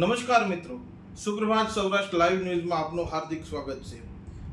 નમસ્કાર મિત્રો. સુપ્રભાત સૌરાષ્ટ્ર લાઈવ ન્યૂઝમાં આપનું હાર્દિક સ્વાગત છે.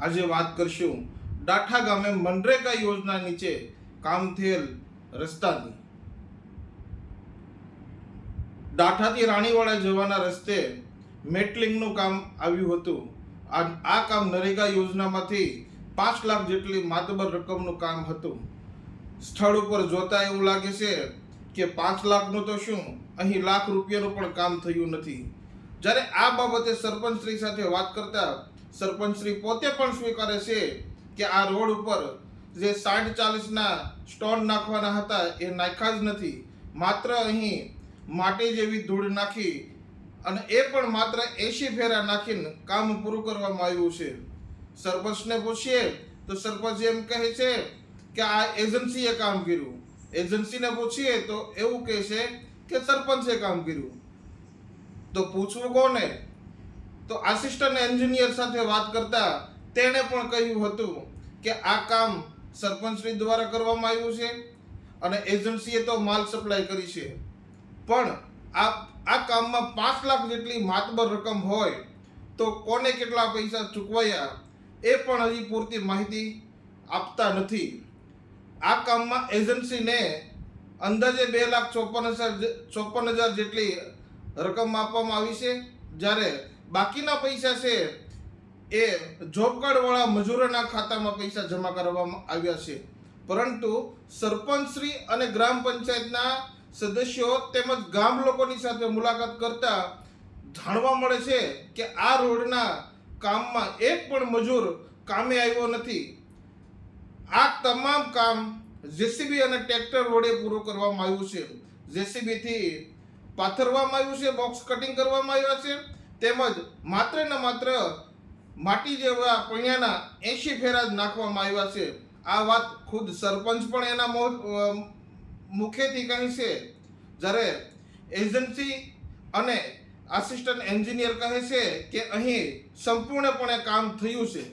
આજે વાત કરશું ડાઠા ગામે મનરેગા યોજના નીચે કામ થયેલ રસ્તાની. ડાઠાથી રાણીવાડા જવાના રસ્તે મેટલિંગનું કામ આવ્યું હતું. આ આ કામ નરેગા યોજનામાંથી પાંચ લાખ જેટલી માતબર રકમનું કામ હતું. સ્થળ ઉપર જોતા એવું લાગે છે કે પાંચ લાખનું તો શું? અહીં લાખ રૂપિયાનું પણ કામ થયું નથી. જ્યારે આ બાબતે સરપંચશ્રી સાથે વાત કરતા સરપંચશ્રી પોતે પણ સ્વીકારે છે કે આ રોડ ઉપર જે સાઠ ચાલીસના સ્ટોન નાખવાના હતા એ નાખ્યા જ નથી. માત્ર અહીં માટી જેવી ધૂળ નાખી અને એ પણ માત્ર એસી ફેરા નાખીને કામ પૂરું કરવામાં આવ્યું છે. સરપંચને પૂછીએ તો સરપંચ એમ કહે છે કે આ એજન્સીએ કામ કર્યું. એજન્સીને પૂછીએ તો એવું કહે છે કે સરપંચે કામ કર્યું. તો પૂછવું કોને? તો આસિસ્ટન્ટ એન્જિનિયર સાથે વાત કરતા તેણે પણ કહ્યું હતું કે આ કામ સરપંચશ્રી દ્વારા કરવામાં આવ્યું છે અને એજન્સીએ તો માલ સપ્લાય કરી છે. પણ આ આ કામમાં પાંચ લાખ જેટલી માતબર રકમ હોય તો કોને કેટલા પૈસા ચૂકવાયા એ પણ હજી પૂરતી માહિતી આપતા નથી. આ કામમાં એજન્સીને અંદાજે બે લાખ ચોપન હજાર ચોપન હજાર જેટલી રકમ આપવામાં આવી છે. જ્યારે બાકીના પૈસા છે એ જોબ કાર્ડવાળા મજૂરોના ખાતામાં પૈસા જમા કરવામાં આવ્યા છે. પરંતુ સરપંચશ્રી અને ગ્રામ પંચાયતના સદસ્યો તેમજ ગામ લોકોની સાથે મુલાકાત કરતા જાણવા મળે છે કે આ રોડના કામમાં એક પણ મજૂર કામે આવ્યો નથી. આ તમામ કામ જેસીબી અને ટ્રેક્ટર વડે પૂરું કરવામાં આવ્યું છે. જેસીબીથી પાથરવામાં આવ્યું છે બોક્સ કટિંગ કરવામાં આવ્યા છે. તેમજ માત્ર ને માત્ર માટી જેવા પણિયાના એંશી ફેરા જ નાખવામાં આવ્યા છે. આ વાત ખુદ સરપંચ પણ એના મુખેથી કહી છે. જ્યારે એજન્સી અને આસિસ્ટન્ટ એન્જિનિયર કહે છે કે અહીં સંપૂર્ણપણે કામ થયું છે.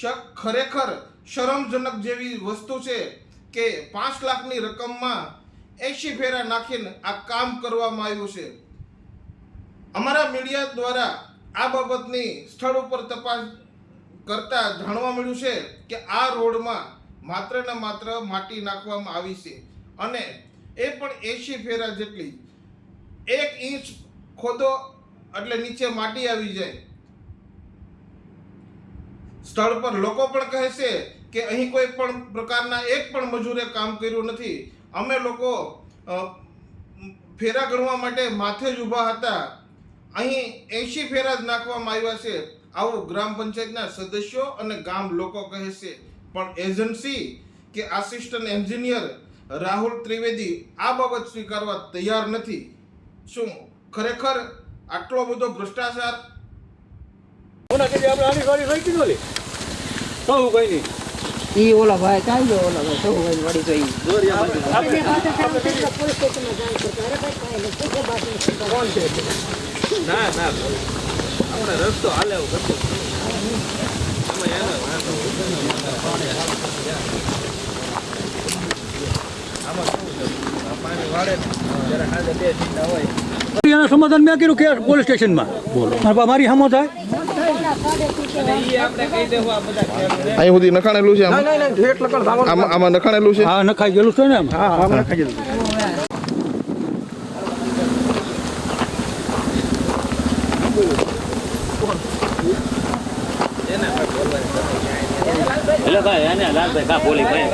શક, ખરેખર શરમજનક જેવી વસ્તુ છે કે પાંચ લાખની રકમમાં એંશી ફેરા નાખીને આ કામ કરવામાં આવ્યું છે. અમારા મીડિયા દ્વારા આ બાબતની સ્થળ ઉપર તપાસ કરતા જાણવા મળ્યું છે કે આ રોડમાં માત્ર ને માત્ર માટી નાખવામાં આવી છે અને એ પણ એંશી ફેરા જેટલી. એક ઇંચ ખોદો એટલે નીચે માટી આવી જાય. સ્થળ પર લોકો પણ કહે છે કે અહીં કોઈ પણ પ્રકારના એક પણ મજૂરે કામ કર્યું નથી. અમે લોકો ફેરા ગણવા માટે માથે જ ઊભા હતા. અહીં એંશી ફેરા જ નાખવામાં આવ્યા છે. આવું ગ્રામ પંચાયતના સદસ્યો અને ગામ લોકો કહે છે. પણ એજન્સી કે આસિસ્ટન્ટ એન્જિનિયર રાહુલ ત્રિવેદી આ બાબત સ્વીકારવા તૈયાર નથી. શું ખરેખર આટલો બધો ભ્રષ્ટાચાર? કીધું કહું કઈ નહીં ઈ ઓલા ભાઈ કાંઈ જો ઓલા ભાઈ સૌ ભાઈ વળી જઈ ઈ. ના ના. આપણે રસ્તો હાલે એવું કરતો છે? સમાધાન મેં કર્યું કે પોલીસ સ્ટેશનમાં? બોલો. મારી સામો થાય? અહીં સુધી નખાણેલું છે આમાં? આમાં નખાણેલું છે? હા નખાઈ ગયેલું છે. ને એમ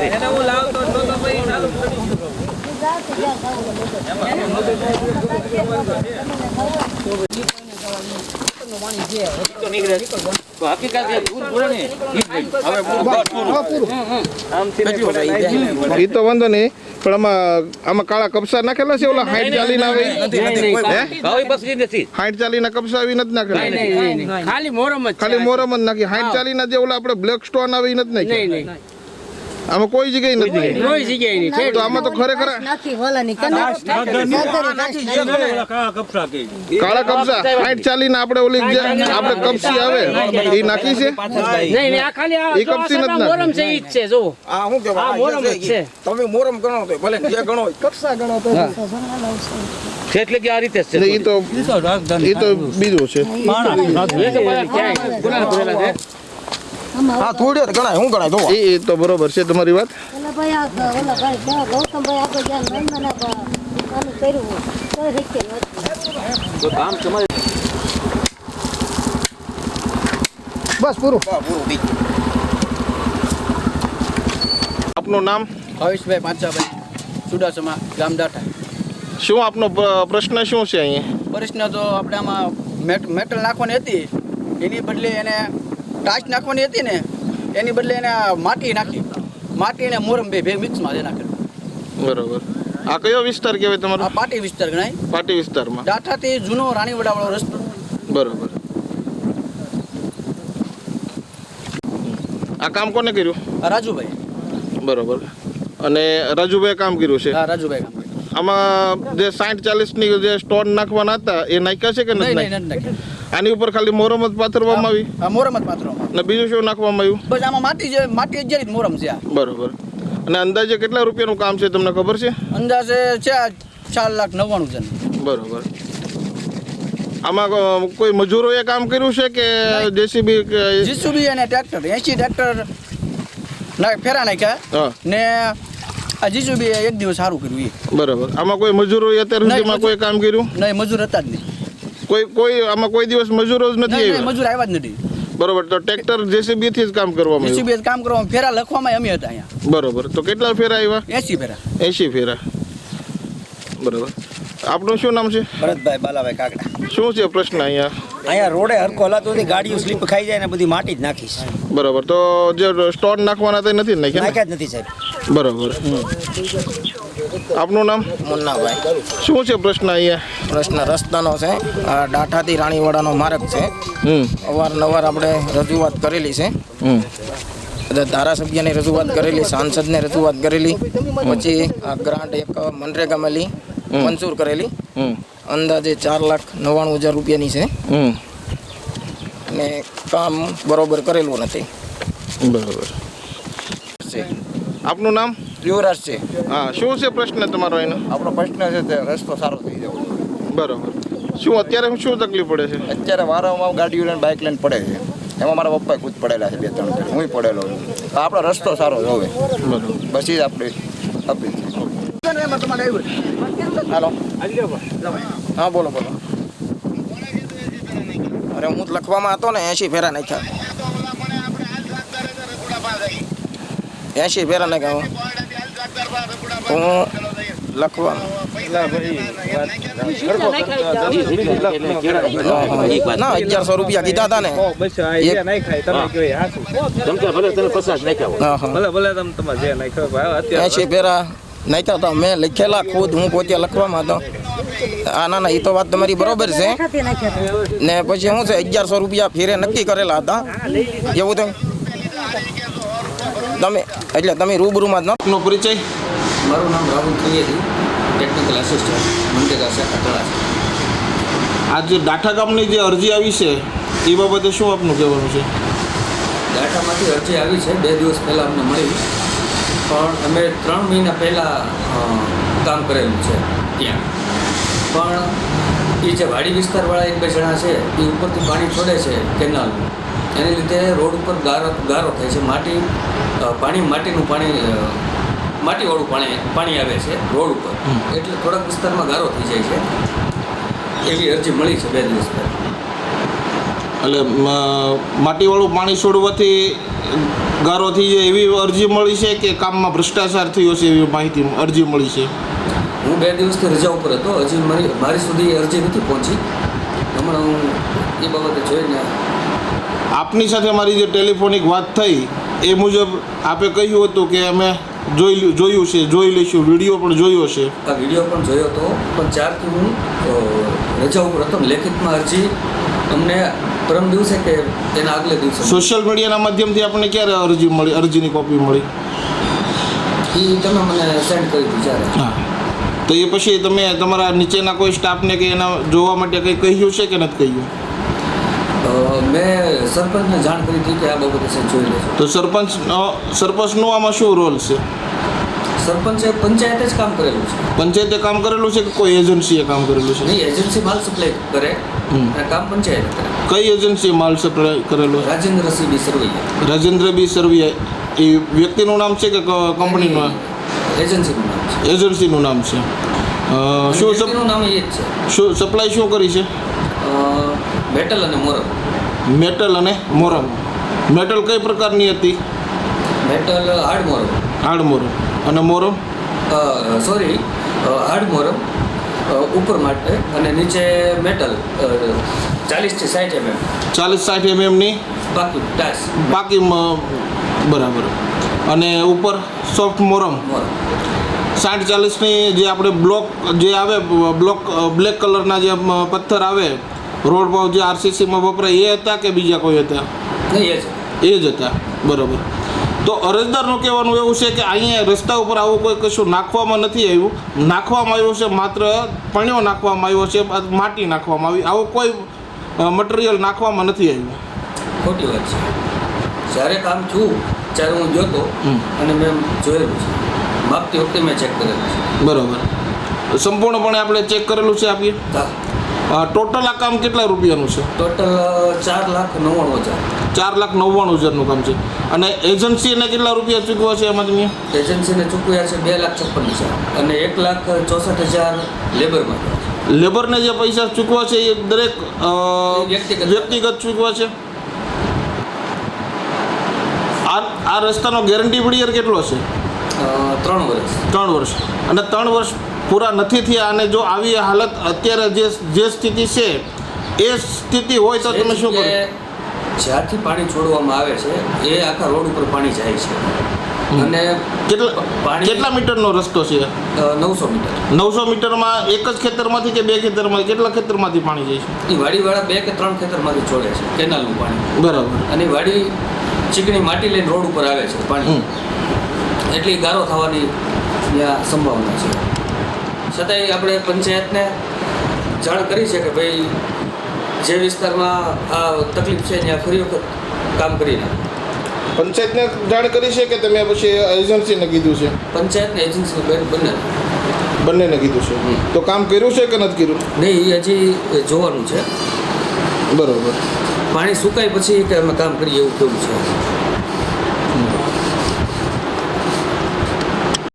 એને હું લાવતો તો તો પછી ચાલુ કરી એ તો વાંધો નહીં પણ આમાં આમાં કાળા કપસા નાખેલા છે ઓલા હાઈટ ચાલી ના આવે? હે? હાઈટ ચાલી ના કપસા આવી નથી નાખેલા? ખાલી મોરમ જ ખાલી મોરમ જ નાખી. હાઈટ ચાલી ના જે ઓલા આપણે બ્લેક સ્ટોન આવી નથી નાખ્યા? આમાં કોઈ જગ્યાએ નથી. કોઈ જગ્યાએ નહીં. તો આમાં તો ખરેખર નથી. હોલાની કાળા કપસા હાઈટ ચાલી ના આપણે ઓલી આપણે કપસી આવે એ નાખી છે? નહીં નહીં આ ખાલી આ કપસી નથી. મોરમ છે ઈ જ છે જો આ હું કે આ મોરમ છે. તમે મોરમ ગણો તો ભલે જે ગણો કપસા ગણો તો એટલે કે આ રીતે છે એ તો એ તો બીજું છે. હા થોડી વાર ગણાય હું ગણાય તો એ તો બરોબર છે તમારી વાત. ઓલા ભાઈ આ ઓલા ભાઈ ગૌતમભાઈ આગળ ગયા મહેમાને આનું કર્યું તો રીકે તો કામ તમારે બસ પૂરું. આપનું નામ? ભાવેશભાઈ પાંચાભાઈ સુડાસમા ગામ દાઠા. શું આપનો પ્રશ્ન શું છે અહીંયા? પ્રશ્ન તો આપણે આમાં મેટ મેટલ નાખવાની હતી. એની બદલે એને ટાચ નાખવાની હતી ને એની બદલે એને માટી નાખી. માટી અને મોરમ બે ભે મિક્સમાં છે નાખેલું બરોબર. આ કયો વિસ્તાર કહેવાય આ પાટી વિસ્તાર ગણાય. પાટી વિસ્તારમાં. દાઠાથી જૂનો રાણીવડાવાળો રસ્તો. બરોબર. આ કામ કોને કર્યું? રાજુભાઈ. બરોબર. અને રાજુભાઈ કામ કર્યું છે? હા રાજુભાઈ કામ આમાં જે સાઠ ચાલીસની જે સ્ટોન નાખવાના હતા એ નાખ્યા છે કે નથી નહીં આની ઉપર ખાલી મોરમત જ પાથરવામાં આવી? આ મોરમ અને બીજું શું નાખવામાં આવ્યું? બસ આમાં માટી છે માટી જ જરી મોરમ છે આ. બરોબર. અને અંદાજે કેટલા રૂપિયાનું કામ છે તમને ખબર છે? અંદાજે છે ચાર લાખ નવ્વાણું જણ બરોબર. આમાં કોઈ મજૂરોએ કામ કર્યું છે કે જેસીબી કે જીસુબી અને ટ્રેક્ટર. એસી ટ્રેક્ટર ના ફેરા નાખ્યા. ને આ જીસુબી એક દિવસ સારું કર્યું એ બરાબર. આમાં કોઈ મજૂરોએ અત્યાર સુધીમાં કોઈ કામ કર્યું? નહીં મજૂર હતા જ નહીં. કોઈ કોઈ આમાં કોઈ દિવસ મજૂરો જ નથી મજૂર આવ્યા જ નથી. બરોબર તો ટ્રેક્ટર જેસીબી થી જ કામ કરવામાં જેસીબી જીસુબી કામ કરવામાં ફેરા લખવામાં અમે હતા અહીંયા. બરોબર તો કેટલા ફેરા આવ્યા? એસી ફેરા. એસી ફેરા. બરોબર. આપનું શું નામ છે? ભરતભાઈ બાલાભાઈ કાકડા શું છે પ્રશ્ન અહીંયા? અહીંયા રોડે હરકો હલાતો નથી ગાડીઓ સ્લીપ ખાઈ જાય ને બધી માટી જ નાખીશ. બરોબર તો જે સ્ટોન નાખવાના તે નથી નાખ્યા નાખ્યા જ નથી સાહેબ. બરોબર. આપનું નામ? મુન્નાભાઈ. શું છે પ્રશ્ન અહીંયા? પ્રશ્ન રસ્તાનો છે. આ ડાઠાથી રાણીવાડાનો માર્ગ છે. હમ. અવારનવાર આપણે રજૂઆત કરેલી છે. ધારાસભ્યને રજૂઆત કરેલી સાંસદને રજૂઆત કરેલી પછી આ ગ્રાન્ટ એક મનરેગા મળી મંજૂર કરેલી. અંદાજે ચાર લાખ નવ્વાણું હજાર રૂપિયાની છે. અને કામ બરોબર કરેલું નથી. બરોબર. આપનું નામ? યુવરાજ છે. હા શું છે પ્રશ્ન તમારો એનો? આપણો પ્રશ્ન છે તે રસ્તો સારો થઈ જવો. બરાબર. શું અત્યારે શું તકલીફ પડે છે? અત્યારે વારંવાર ગાડીઓ લઈને બાઇક લઈને પડે છે. એમાં મારા પપ્પા ખુદ પડેલા છે બે ત્રણ ફેર હું પડેલો છું. તો આપણો રસ્તો સારો જોવે. બસ એ જ આપણી અપીલ હાલો. હા બોલો બોલો. અરે હું લખવામાં હતો ને એસી ફેરા નાખ્યા. એસી ફેરા નાખ્યા હું લખવા ના અગિયારસો રૂપિયા કીધા હતા ને. બસ આ જે નાખ્યા તમે કહો એ હાચું. ધમકા ભલે તને પચાસ નાખ્યા હોય. હા હા. ભલે ભલે તમે તમારે જે નાખ્યો ભાઈ અત્યારે એસી ફેરા નાખ્યા હતા મેં લખેલા ખુદ હું પોતે લખવામાં હતો. આ ના ના એ તો વાત તમારી બરોબર છે. ને પછી શું છે અગિયારસો રૂપિયા ફેરે નક્કી કરેલા હતા. એવું તમે તમે એટલે તમે રૂબરૂમાં જ ન પરિચય? મારું નામ રાહુલ ત્રિવેદી ટેકનિકલ આસિસ્ટન્ટ છે શાખા તળાજા આ જે ડાઠા ગામની જે અરજી આવી છે એ બાબતે શું આપનું કહેવાનું છે? ડાઠામાંથી અરજી આવી છે બે દિવસ પહેલાં અમને મળી. પણ અમે ત્રણ મહિના પહેલાં કામ કરેલું છે ત્યાં. પણ એ જે વાડી વિસ્તારવાળા એક બે જણા છે એ ઉપરથી પાણી છોડે છે કેનાલનું એને લીધે રોડ ઉપર ગારો ગારો થાય છે. માટી પાણી માટીનું પાણી માટીવાળું પાણી પાણી આવે છે રોડ ઉપર. એટલે થોડાક વિસ્તારમાં ગારો થઈ જાય છે. એવી અરજી મળી છે બે દિવસ પહેલાં. એટલે માટીવાળું પાણી છોડવાથી ગારો થઈ જાય એવી અરજી મળી છે કે કામમાં ભ્રષ્ટાચાર થયો છે એવી માહિતી અરજી મળી છે? હું બે દિવસથી રજા ઉપર હતો. હજી મારી મારી સુધી અરજી નથી પહોંચી. હમણાં હું એ બાબતે જોઈને આપની સાથે મારી જે ટેલિફોનિક વાત થઈ એ મુજબ આપે કહ્યું હતું કે અમે જોઈ જોયું છે જોઈ લઈશું. વીડિયો પણ જોયો છે. આ વીડિયો પણ જોયો હતો પણ ચારથી હું રજા ઉપર હતો લેખિતમાં અરજી અમને પરમ દિવસે કે તેના આગલે દિવસે સોશિયલ મીડિયાના માધ્યમથી આપણને ક્યારે અરજી મળી અરજીની કોપી મળી? એ તમે મને સેન્ડ કરી દીધી હા. તો એ પછી તમે તમારા નીચેના કોઈ સ્ટાફને કે એના જોવા માટે કંઈ કહ્યું છે કે નથી કહ્યું? અ, મેં સરપંચને જાણ કરી હતી કે આ બાબતે સાહેબ જોઈ લેજો તો સરપંચ સરપંચનો આમાં શું રોલ છે? સરપંચે પંચાયતે જ કામ કરેલું છે. પંચાયતે કામ કરેલું છે કે કોઈ એજન્સીએ કામ કરેલું છે? નહીં એજન્સી માલ સપ્લાય કરે. અને કામ પંચાયત કરે. કઈ એજન્સીએ માલ સપ્લાય કરેલો રાજેન્દ્ર સિંહ બી સરવૈયા. રાજેન્દ્ર બી સરવિયા. એ વ્યક્તિનું નામ છે કે કંપનીનું એજન્સીનું નામ છે. એજન્સીનું નામ છે. શું નામ એ જ છે. શું સપ્લાય શું કરી છે? મેટલ અને મોરમ. મેટલ અને મોરમ. મેટલ કઈ પ્રકારની હતી? મેટલ હાર્ડ મોરમ. હાર્ડ મોરમ. અને મોરમ? સોરી હાર્ડ મોરમ ઉપર માટે અને નીચે મેટલ ચાલીસથી સાઠ એમએમ ચાલીસ સાઠ એમએમની બાકી ટાસ. બાકી બરાબર. અને ઉપર સોફ્ટ મોરમ? મોરમ. સાઠ ચાલીસની જે આપણે બ્લોક જે આવે બ્લોક બ્લેક કલરના જે પથ્થર આવે રોડ પર જે આરસીસીમાં વપરાય એ હતા કે બીજા કોઈ હતા? એ જ. હતા. બરાબર. તો અરજદારનું કહેવાનું એવું છે કે અહીંયા રસ્તા ઉપર આવું કોઈ કશું નાખવામાં નથી આવ્યું. નાખવામાં આવ્યું છે માત્ર પણ્યો નાખવામાં આવ્યો છે માટી નાખવામાં આવી. આવું કોઈ મટીરિયલ નાખવામાં નથી આવ્યું. ખોટી વાત છે. જ્યારે કામ છું ત્યારે હું જોતો. અને મેં જોયેલું છે. માપતી વખતે મેં ચેક કરેલું છે. બરાબર. સંપૂર્ણપણે આપણે ચેક કરેલું છે આપીએ? હા. ટોટલ આ કામ કેટલા રૂપિયાનું છે? ટોટલ ચાર લાખ નવ્વાણું હજાર. ચાર લાખ નવ્વાણું હજારનું કામ છે. અને એજન્સીને કેટલા રૂપિયા ચૂકવ્યા છે એમાં તમે? એજન્સીને ચૂકવ્યા છે બે લાખ છપ્પન હજાર. અને એક લાખ ચોસઠ હજાર લેબરમાં લેબરને જે પૈસા ચૂકવા છે એ દરેક વ્યક્તિગત. વ્યક્તિગત ચૂકવા છે? આ આ રસ્તાનો ગેરંટી પીરિયડ કેટલો છે? ત્રણ વર્ષ. ત્રણ વર્ષ. અને ત્રણ વર્ષ પૂરા નથી થયા અને જો આવી હાલત અત્યારે જે જે સ્થિતિ છે એ સ્થિતિ હોય તો તમે શું કરો? જે- જ્યાંથી પાણી છોડવામાં આવે છે એ આખા રોડ ઉપર પાણી જાય છે. અને કેટલા કેટલા મીટરનો રસ્તો છે? નવસો મીટર. નવસો મીટરમાં એક જ ખેતરમાંથી કે બે ખેતરમાં કેટલા ખેતરમાંથી પાણી જાય છે? એ વાડીવાળા બે કે ત્રણ ખેતરમાંથી છોડે છે કેનાલનું પાણી. બરાબર. અને વાડી ચીકણી માટી લઈને રોડ ઉપર આવે છે પાણી. એટલે એટલી ગારો થવાની ત્યાં સંભાવના છે. છતાંય આપણે પંચાયતને જાણ કરી છે કે ભાઈ જે વિસ્તારમાં આ તકલીફ છે ત્યાં ફરી વખત કામ કરી નાખો. પંચાયતને જાણ કરી છે કે તમે પછી એજન્સીને કીધું છે? પંચાયતને એજન્સી બેન બંને બંનેને કીધું છે? તો કામ કર્યું છે કે નથી કર્યું? નહીં એ હજી જોવાનું છે. બરોબર. પાણી સુકાય પછી કે અમે કામ કરીએ એવું કેવું છે?